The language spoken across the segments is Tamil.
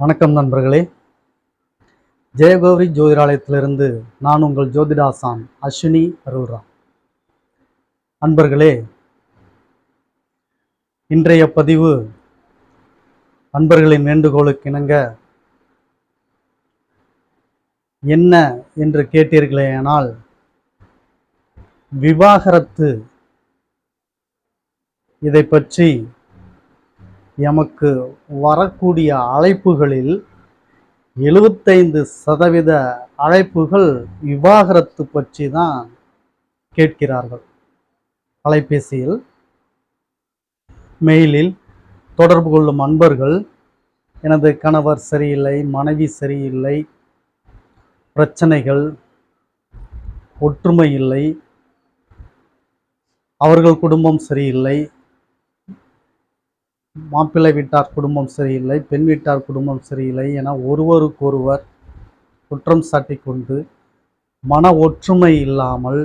வணக்கம் நண்பர்களே. ஜெயகௌரி ஜோதிடாலயத்திலிருந்து நான் உங்கள் ஜோதிடாசான் அஸ்வினி அரோரா நண்பர்களே இன்றைய பதிவு நண்பர்களின் வேண்டுகோளுக்கு இணங்க என்ன என்று கேட்டீர்களேயானால் விவாகரத்து இதை பற்றி எமக்கு வரக்கூடிய அழைப்புகளில் எழுபத்தைந்து சதவீத அழைப்புகள் விவாகரத்து பற்றி தான் கேட்கிறார்கள். அலைபேசியில் மெயிலில் தொடர்பு கொள்ளும் அன்பர்கள் எனது கணவர் சரியில்லை மனைவி சரியில்லை பிரச்சனைகள் ஒற்றுமை இல்லை அவர்கள் குடும்பம் சரியில்லை மாப்பிள்ளை வீட்டார் குடும்பம் சரியில்லை பெண் வீட்டார் குடும்பம் சரியில்லை என ஒருவருக்கொருவர் குற்றம் சாட்டி கொண்டு மன ஒற்றுமை இல்லாமல்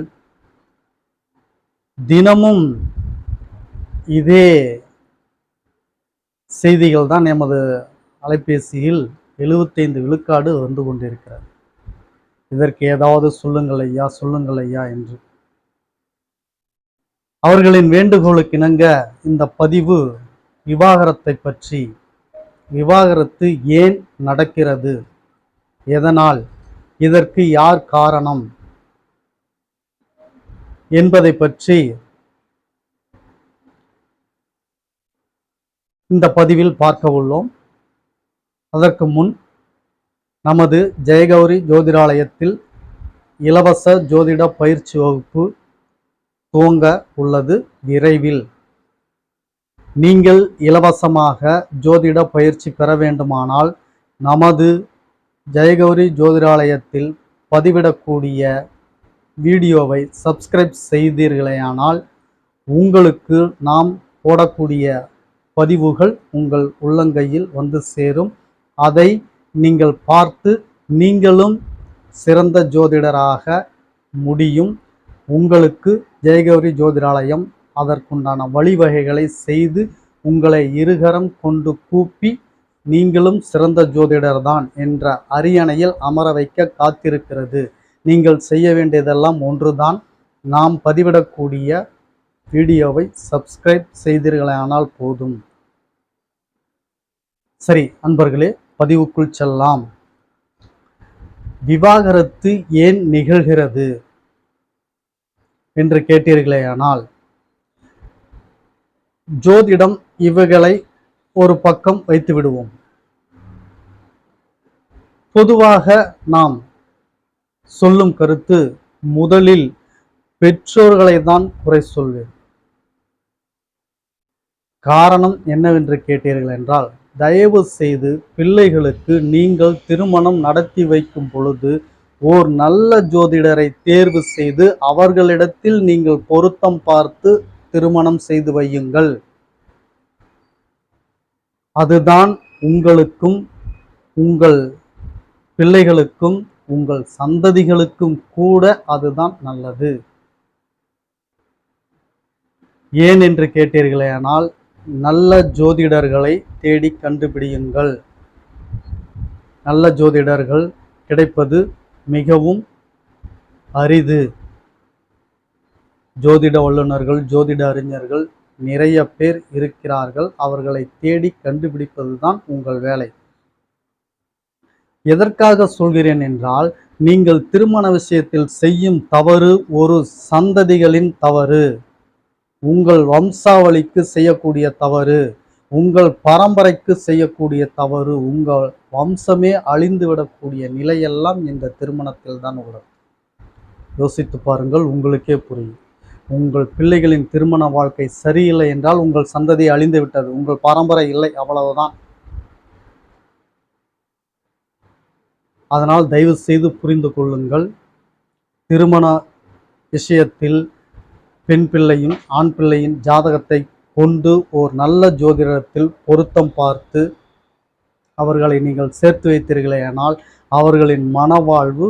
தினமும் இதே செய்திகள் தான் எமது அலைபேசியில் எழுபத்தைந்து விழுக்காடு வந்து கொண்டிருக்கிறது. இதற்கு ஏதாவது சொல்லுங்கள் ஐயா சொல்லுங்கள் ஐயா என்று. அவர்களின் வேண்டுகோளுக்கு இணங்க இந்த பதிவு விவாகரத்தை பற்றி. விவாகரத்து ஏன் நடக்கிறது? எதனால்? இதற்கு யார் காரணம்? என்பதை பற்றி இந்த பதிவில் பார்க்க உள்ளோம். அதற்கு முன் நமது ஜெயகௌரி ஜோதிடாலயத்தில் இலவச ஜோதிட பயிற்சி வகுப்பு துவங்க உள்ளது விரைவில். நீங்கள் இலவசமாக ஜோதிட பயிற்சி பெற வேண்டுமானால் நமது ஜெயகௌரி ஜோதிடாலயத்தில் பதிவிடக்கூடிய வீடியோவை சப்ஸ்கிரைப் செய்தீர்களேயானால் உங்களுக்கு நாம் போடக்கூடிய பதிவுகள் உங்கள் உள்ளங்கையில் வந்து சேரும். அதை நீங்கள் பார்த்து நீங்களும் சிறந்த ஜோதிடராக முடியும். உங்களுக்கு ஜெயகௌரி ஜோதிடாலயம் அதற்குண்டான வழிவகைகளை செய்து உங்களை இருகரம் கொண்டு கூப்பி நீங்களும் சிறந்த ஜோதிடர் தான் என்ற அரியணையில் அமர வைக்க காத்திருக்கிறது. நீங்கள் செய்ய வேண்டியதெல்லாம் ஒன்றுதான். நாம் பதிவிடக்கூடிய வீடியோவை சப்ஸ்கிரைப் செய்தீர்களானால் போதும். சரி அன்பர்களே பதிவுக்குள் செல்லாம். விவாகரத்து ஏன் நிகழ்கிறது? என்று கேட்டீர்களேயானால் ஜோதிடம் இவைகளை ஒரு பக்கம் வைத்து விடுவோம். பொதுவாக நாம் சொல்லும் கருத்து முதலில் பெற்றோர்களை தான் குறை சொல்வேன். காரணம் என்னவென்று கேட்டீர்கள் என்றால் தயவு செய்து பிள்ளைகளுக்கு நீங்கள் திருமணம் நடத்தி வைக்கும் பொழுது ஓர் நல்ல ஜோதிடரை தேர்வு செய்து அவர்களிடத்தில் நீங்கள் பொருத்தம் பார்த்து திருமணம் செய்து வையுங்கள். அதுதான் உங்களுக்கும் உங்கள் பிள்ளைகளுக்கும் உங்கள் சந்ததிகளுக்கும் கூட அதுதான் நல்லது. ஏன் என்று கேட்டீர்களேனால் நல்ல ஜோதிடர்களை தேடி கண்டுபிடியுங்கள். நல்ல ஜோதிடர்கள் கிடைப்பது மிகவும் அரிது. ஜோதிட வல்லுநர்கள் ஜோதிட அறிஞர்கள் நிறைய பேர் இருக்கிறார்கள். அவர்களை தேடி கண்டுபிடிப்பது தான் உங்கள் வேலை. எதற்காக சொல்கிறேன் என்றால் நீங்கள் திருமண விஷயத்தில் செய்யும் தவறு ஒரு சந்ததிகளின் தவறு. உங்கள் வம்சாவளிக்கு செய்யக்கூடிய தவறு உங்கள் பரம்பரைக்கு செய்யக்கூடிய தவறு உங்கள் வம்சமே அழிந்து விடக்கூடிய நிலையெல்லாம் இந்த திருமணத்தில் தான் உள்ளது. யோசித்து பாருங்கள் உங்களுக்கே புரியும். உங்கள் பிள்ளைகளின் திருமண வாழ்க்கை சரியில்லை என்றால் உங்கள் சந்ததி அழிந்து விட்டது. உங்கள் பரம்பரை இல்லை அவ்வளவுதான். அதனால் தயவு செய்து புரிந்து கொள்ளுங்கள். திருமண விஷயத்தில் பெண் பிள்ளையும் ஆண் பிள்ளையின் ஜாதகத்தை கொண்டு ஓர் நல்ல ஜோதிடத்தில் பொருத்தம் பார்த்து அவர்களை நீங்கள் சேர்த்து வைத்தீர்களேயானால் அவர்களின் மனவாழ்வு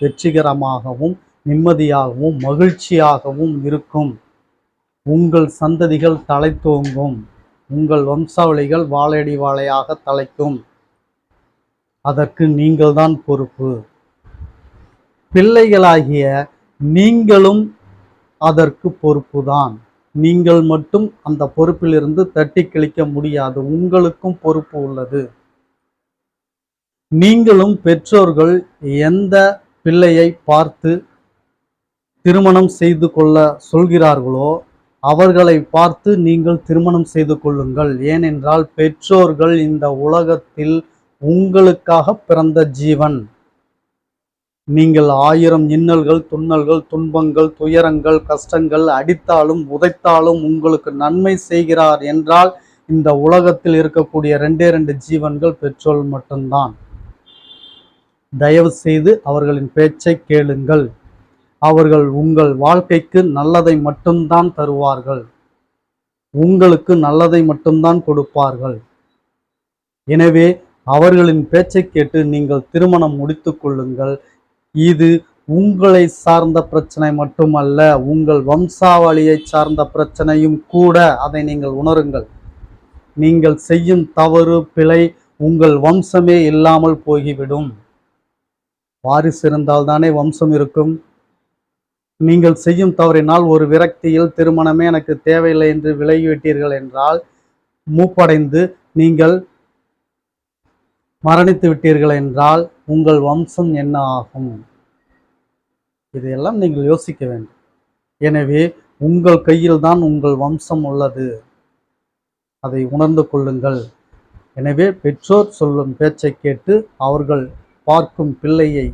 வெற்றிகரமாகவும் நிம்மதியாகவும் மகிழ்ச்சியாகவும் இருக்கும். உங்கள் சந்ததிகள் தழைத்தோங்கும் உங்கள் வம்சாவளிகள் வாழையடி வாழையாக தலைக்கும். அதற்கு நீங்கள்தான் பொறுப்பு. பிள்ளைகளாகிய நீங்களும் அதற்கு பொறுப்புதான். நீங்கள் மட்டும் அந்த பொறுப்பிலிருந்து தட்டி கழிக்க முடியாது. உங்களுக்கும் பொறுப்பு உள்ளது. நீங்களும் பெற்றோர்கள் எந்த பிள்ளையை பார்த்து திருமணம் செய்து கொள்ள சொல்கிறார்களோ அவர்களை பார்த்து நீங்கள் திருமணம் செய்து கொள்ளுங்கள். ஏனென்றால் பெற்றோர்கள் இந்த உலகத்தில் உங்களுக்காக பிறந்த ஜீவன். நீங்கள் ஆயிரம் இன்னல்கள் துன்னல்கள் துன்பங்கள் துயரங்கள் கஷ்டங்கள் அடித்தாலும் உதைத்தாலும் உங்களுக்கு நன்மை செய்கிறார் என்றால் இந்த உலகத்தில் இருக்கக்கூடிய ரெண்டே ரெண்டு ஜீவன்கள் பெற்றோர் மட்டும்தான். தயவு செய்து அவர்களின் பேச்சை கேளுங்கள். அவர்கள் உங்கள் வாழ்க்கைக்கு நல்லதை மட்டும்தான் தருவார்கள். உங்களுக்கு நல்லதை மட்டும்தான் கொடுப்பார்கள். எனவே அவர்களின் பேச்சை கேட்டு நீங்கள் திருமணம் முடித்து கொள்ளுங்கள். இது உங்களை சார்ந்த பிரச்சனை மட்டுமல்ல உங்கள் வம்சாவளியை சார்ந்த பிரச்சனையும் கூட அதை நீங்கள் உணருங்கள். நீங்கள் செய்யும் தவறு பிழை உங்கள் வம்சமே இல்லாமல் போய்விடும் வாரிசு இருந்தால்தானே வம்சம் இருக்கும்? நீங்கள் செய்யும் தவறினால் ஒரு விரக்தியில் திருமணமே எனக்கு தேவையில்லை என்று விலகிவிட்டீர்கள் என்றால் மூப்படைந்து நீங்கள் மரணித்து விட்டீர்கள் என்றால் உங்கள் வம்சம் என்ன ஆகும்? இதையெல்லாம் நீங்கள் யோசிக்க வேண்டும். எனவே உங்கள் கையில் தான் உங்கள் வம்சம் உள்ளது. அதை உணர்ந்து கொள்ளுங்கள். எனவே பெற்றோர் சொல்லும் பேச்சை கேட்டு அவர்கள் பார்க்கும் பிள்ளையை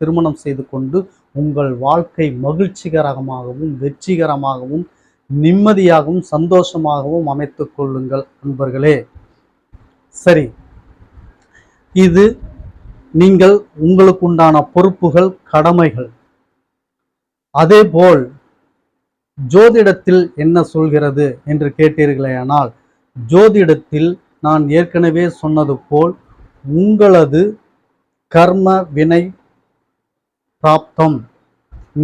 திருமணம் செய்து கொண்டு உங்கள் வாழ்க்கை மகிழ்ச்சிகரமாகவும் வெற்றிகரமாகவும் நிம்மதியாகவும் சந்தோஷமாகவும் அமைத்து கொள்ளுங்கள் நண்பர்களே சரி. இது நீங்கள் உங்களுக்கு உண்டான பொறுப்புகள் கடமைகள். அதேபோல் ஜோதிடத்தில் என்ன சொல்கிறது என்று கேட்டீர்களேயானால் ஜோதிடத்தில் நான் ஏற்கனவே சொன்னது போல் உங்களது கர்ம வினை பிராப்தம்.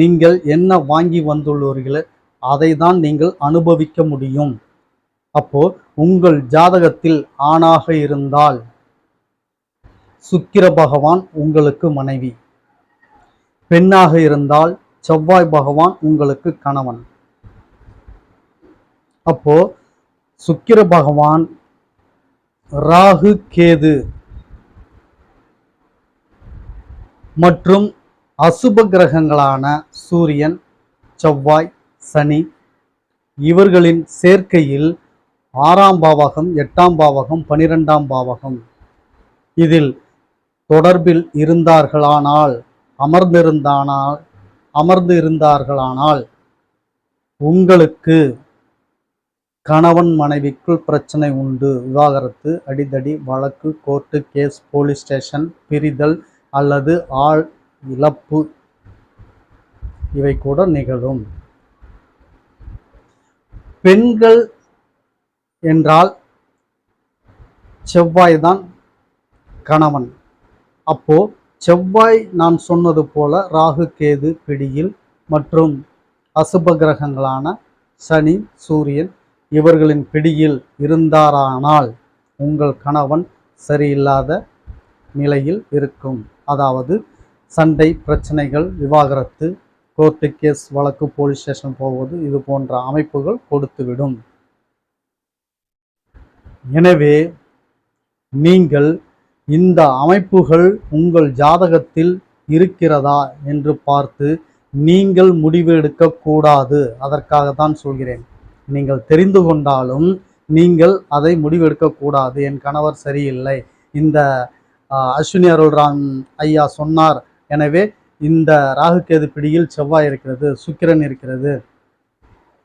நீங்கள் என்ன வாங்கி வந்துள்ளீர்களோ அதை தான் நீங்கள் அனுபவிக்க முடியும். அப்போ உங்கள் ஜாதகத்தில் ஆணாக இருந்தால் சுக்கிர பகவான் உங்களுக்கு மனைவி. பெண்ணாக இருந்தால் செவ்வாய் பகவான் உங்களுக்கு கணவன். அப்போ சுக்கிர பகவான் ராகு கேது மற்றும் அசுப கிரகங்களான சூரியன் செவ்வாய் சனி இவர்களின் சேர்க்கையில் ஆறாம் பாவகம் எட்டாம் பாவகம் பனிரெண்டாம் பாவகம். இதில் தொடர்பில் இருந்தார்களானால் அமர்ந்திருந்தானால் அமர்ந்து இருந்தார்களானால் உங்களுக்கு கணவன் மனைவிக்குள் பிரச்சனை உண்டு. விவாகரத்து அடிதடி வழக்கு கோர்ட்டு கேஸ் போலீஸ் ஸ்டேஷன் பிரிதல் அல்லது ஆள் இழப்பு. இவை கூட நிகழும். பெண்கள் என்றால் செவ்வாய் தான் கணவன். அப்போ செவ்வாய் நான் சொன்னது போல ராகு கேது பிடியில் மற்றும் அசுப கிரகங்களான சனி சூரியன் இவர்களின் பிடியில் இருந்தாரானால் உங்கள் கணவன் சரியில்லாத நிலையில் இருக்கும். அதாவது சண்டை பிரச்சனைகள் விவாகரத்து கோர்ட்டு கேஸ் வழக்கு போலீஸ் ஸ்டேஷன் போவது இது போன்ற அமைப்புகள் கொடுத்துவிடும். எனவே நீங்கள் இந்த அமைப்புகள் உங்கள் ஜாதகத்தில் இருக்கிறதா என்று பார்த்து நீங்கள் முடிவு எடுக்கக்கூடாது அதற்காக தான் சொல்கிறேன். நீங்கள் தெரிந்து கொண்டாலும் நீங்கள் அதை முடிவெடுக்கக்கூடாது என் கணவர் சரியில்லை. இந்த அஸ்வினி அருள்ராம் ஐயா சொன்னார் எனவே இந்த ராகுக்கேது பிடியில் செவ்வாய் இருக்கிறது சுக்கிரன் இருக்கிறது.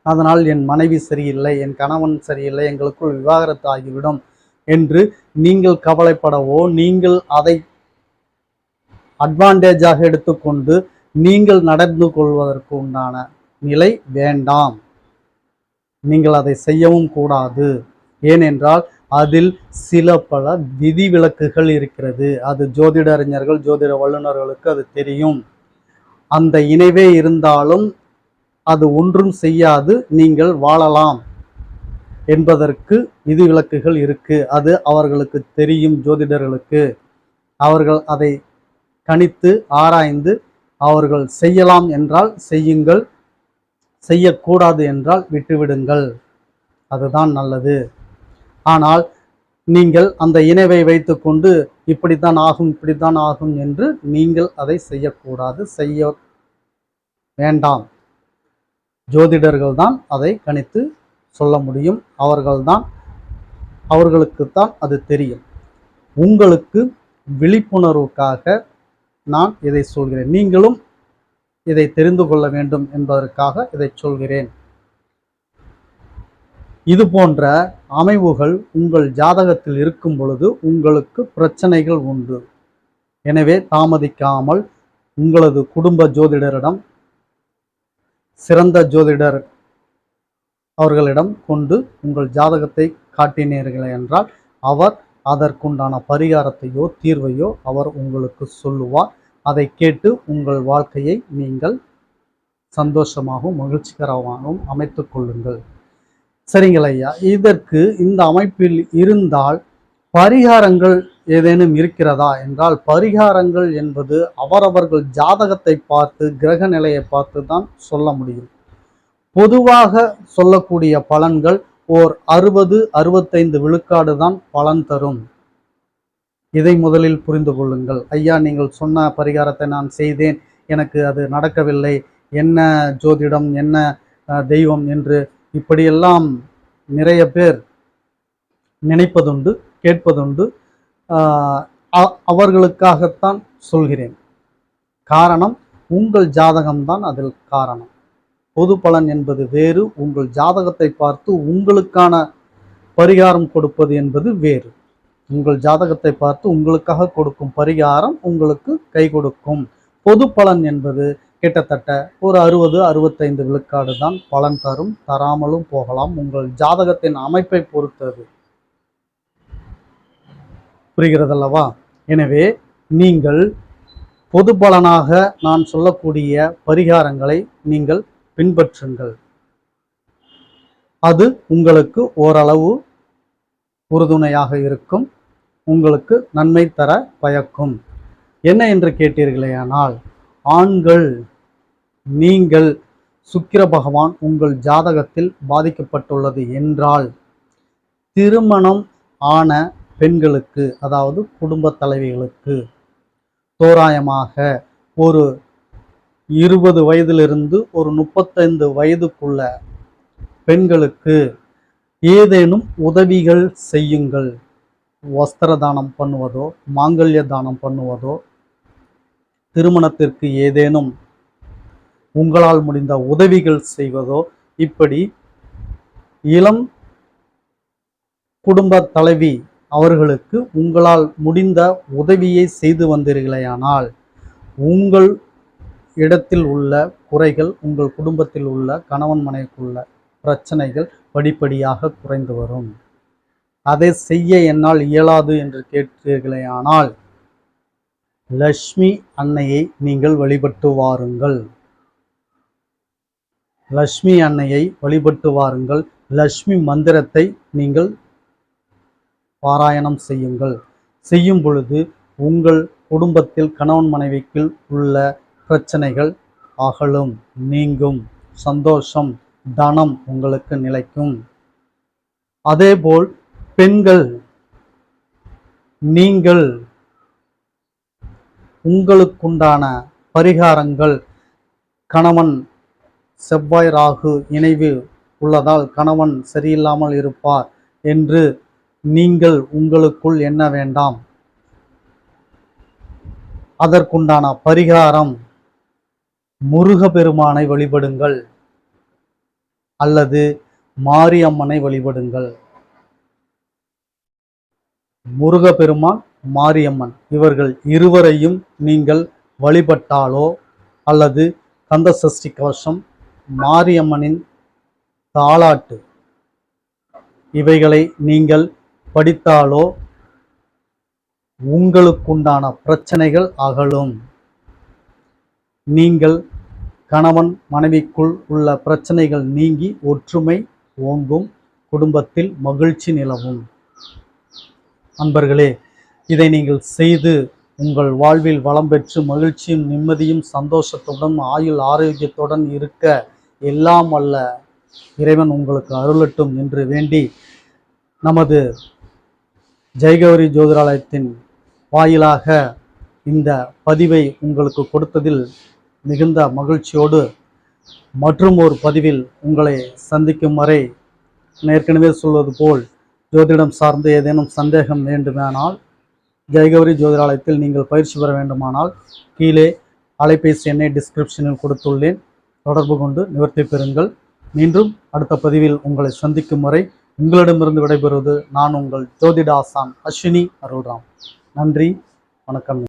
அதனால் என் மனைவி சரியில்லை என் கணவன் சரியில்லை எங்களுக்குள் விவாகரத்து ஆகிவிடும் என்று நீங்கள் கவலைப்படவோ நீங்கள் அதை அட்வான்டேஜாக எடுத்துக்கொண்டு நீங்கள் நடந்து கொள்வதற்கு உண்டான நிலை வேண்டாம். நீங்கள் அதை செய்யவும் கூடாது. ஏனென்றால் அதில் சில பல விதிவிலக்குகள் இருக்கிறது. அது ஜோதிட அறிஞர்கள் ஜோதிட வல்லுநர்களுக்கு அது தெரியும். அந்த இணைவே இருந்தாலும் அது ஒன்றும் செய்யாது நீங்கள் வாழலாம் என்பதற்கு விதிவிலக்குகள் இருக்கு. அது அவர்களுக்கு தெரியும் ஜோதிடர்களுக்கு. அவர்கள் அதை கணித்து ஆராய்ந்து அவர்கள் செய்யலாம் என்றால் செய்யுங்கள் செய்யக்கூடாது என்றால் விட்டுவிடுங்கள். அதுதான் நல்லது. ஆனால் நீங்கள் அந்த இணைவை வைத்துக்கொண்டு இப்படித்தான் ஆகும் இப்படித்தான் ஆகும் என்று நீங்கள் அதை செய்யக்கூடாது செய்ய வேண்டாம். ஜோதிடர்கள் தான் அதை கணித்து சொல்ல முடியும். அவர்கள்தான் அவர்களுக்குத்தான் அது தெரியும். உங்களுக்கு விழிப்புணர்வுக்காக நான் இதை சொல்கிறேன். நீங்களும் இதை தெரிந்து கொள்ள வேண்டும் என்பதற்காக இதை சொல்கிறேன். இது போன்ற அமைவுகள் உங்கள் ஜாதகத்தில் இருக்கும் பொழுது உங்களுக்கு பிரச்சனைகள் உண்டு. எனவே தாமதிக்காமல் உங்களது குடும்ப ஜோதிடரிடம் சிறந்த ஜோதிடர் அவர்களிடம் கொண்டு உங்கள் ஜாதகத்தை காட்டினீர்கள் என்றால் அவர் அதற்குண்டான பரிகாரத்தையோ தீர்வையோ அவர் உங்களுக்கு சொல்லுவார். அதை கேட்டு உங்கள் வாழ்க்கையை நீங்கள் சந்தோஷமாகவும் மகிழ்ச்சிகரமாகவும் அமைத்து கொள்ளுங்கள். சரிங்கள் ஐயா. இதற்கு இந்த அமைப்பில் இருந்தால் பரிகாரங்கள் ஏதேனும் இருக்கிறதா? என்றால் பரிகாரங்கள் என்பது அவரவர்கள் ஜாதகத்தை பார்த்து கிரக நிலையை பார்த்து தான் சொல்ல முடியும். பொதுவாக சொல்லக்கூடிய பலன்கள் ஓர் அறுபது அறுபத்தைந்து விழுக்காடு தான் பலன் தரும். இதை முதலில் புரிந்து கொள்ளுங்கள். ஐயா நீங்கள் சொன்ன பரிகாரத்தை நான் செய்தேன். எனக்கு அது நடக்கவில்லை. என்ன ஜோதிடம் என்ன அஹ், தெய்வம் என்று இப்படியெல்லாம் நிறைய பேர் நினைப்பதுண்டு கேட்பதுண்டு. ஆஹ் அ- அவர்களுக்காகத்தான் சொல்கிறேன். காரணம் உங்கள் ஜாதகம்தான் அதில் காரணம். பொது பலன் என்பது வேறு உங்கள் ஜாதகத்தை பார்த்து உங்களுக்கான பரிகாரம் கொடுப்பது என்பது வேறு. உங்கள் ஜாதகத்தை பார்த்து உங்களுக்காக கொடுக்கும் பரிகாரம் உங்களுக்கு கை கொடுக்கும். பொது பலன் என்பது கிட்டத்தட்ட ஒரு அறுபது அறுபத்தைந்து விழுக்காடு தான் பலன் தரும். தராமலும் போகலாம். உங்கள் ஜாதகத்தின் அமைப்பை பொறுத்தது. புரிகிறதல்லவா? எனவே நீங்கள் பொது பலனாக நான் சொல்லக்கூடிய பரிகாரங்களை நீங்கள் பின்பற்றுங்கள். அது உங்களுக்கு ஓரளவு உறுதுணையாக இருக்கும். உங்களுக்கு நன்மை தர பயக்கும். என்ன என்று கேட்டீர்களேயானால் ஆண்கள் நீங்கள் சுக்கிர பகவான் உங்கள் ஜாதகத்தில் பாதிக்கப்பட்டுள்ளது என்றால் திருமணம் ஆன பெண்களுக்கு அதாவது குடும்ப தலைவிகளுக்கு தோராயமாக ஒரு இருபது வயதிலிருந்து ஒரு முப்பத்தைந்து வயதுக்குள்ள பெண்களுக்கு ஏதேனும் உதவிகள் செய்யுங்கள். வஸ்திர தானம் பண்ணுவதோ மாங்கல்ய தானம் பண்ணுவதோ திருமணத்திற்கு ஏதேனும் உங்களால் முடிந்த உதவிகள் செய்வதோ? இப்படி இளம் குடும்ப தலைவி அவர்களுக்கு உங்களால் முடிந்த உதவியை செய்து வந்தீர்களேயானால் உங்கள் இடத்தில் உள்ள குறைகள் உங்கள் குடும்பத்தில் உள்ள கணவன் மனைவிக்குள்ள பிரச்சனைகள் படிப்படியாக குறைந்து வரும். அதை செய்ய என்னால் இயலாது என்று கேட்டீர்களேயானால் லக்ஷ்மி அன்னையை நீங்கள் வழிபட்டு வாருங்கள் லக்ஷ்மி அன்னையை வழிபட்டு வாருங்கள் லக்ஷ்மி மந்திரத்தை நீங்கள் பாராயணம் செய்யுங்கள். செய்யும் பொழுது உங்கள் குடும்பத்தில் கணவன் மனைவிக்கு உள்ள பிரச்சனைகள் அகலும் நீங்கும். சந்தோஷம் தனம் உங்களுக்கு நிலைக்கும். அதேபோல் பெண்கள் நீங்கள் உங்களுக்குண்டான பரிகாரங்கள். கணவன் செவ்வாய் ராகு இணைவு உள்ளதால் கணவன் சரியில்லாமல் இருப்பார் என்று நீங்கள் உங்களுக்குள் எண்ண வேண்டாம். அதற்குண்டான பரிகாரம் முருகப்பெருமானை வழிபடுங்கள் அல்லது மாரியம்மனை வழிபடுங்கள். முருகப்பெருமான் மாரியம்மன். இவர்கள் இருவரையும் நீங்கள் வழிபட்டாலோ அல்லது கந்த சஷ்டி கவசம் மாரியம்மனின் தாலாட்டு இவைகளை நீங்கள் படித்தாலோ உங்களுக்குண்டான பிரச்சனைகள் அகலும். நீங்கள் கணவன் மனைவிக்குள் உள்ள பிரச்சனைகள் நீங்கி ஒற்றுமை ஓங்கும் குடும்பத்தில் மகிழ்ச்சி நிலவும். அன்பர்களே இதை நீங்கள் செய்து உங்கள் வாழ்வில் வளம் பெற்று மகிழ்ச்சியும் நிம்மதியும் சந்தோஷத்துடன் ஆயுள் ஆரோக்கியத்துடன் இருக்க எல்லாம் அல்ல இறைவன் உங்களுக்கு அருளட்டும் என்று வேண்டி நமது ஜெயகௌரி ஜோதிராலயத்தின் வாயிலாக இந்த பதிவை உங்களுக்கு கொடுத்ததில் மிகுந்த மகிழ்ச்சியோடு மற்றும் ஒரு பதிவில் உங்களை சந்திக்கும் வரை ஏற்கனவே சொல்வது போல் ஜோதிடம் சார்ந்து ஏதேனும் சந்தேகம் வேண்டுமானால் ஜெயகௌரி ஜோதிடாலயத்தில் நீங்கள் பயிற்சி பெற வேண்டுமானால் கீழே அலைபேசி எண்ணை டிஸ்கிரிப்ஷனில் கொடுத்துள்ளேன். தொடர்பு கொண்டு நிவர்த்தி பெறுங்கள். மீண்டும் அடுத்த பதிவில் உங்களை சந்திக்கும் வரை உங்களிடமிருந்து விடைபெறுவது நான் உங்கள் ஜோதிடாசான் அஸ்வினி அருள்ராம். நன்றி வணக்கம்.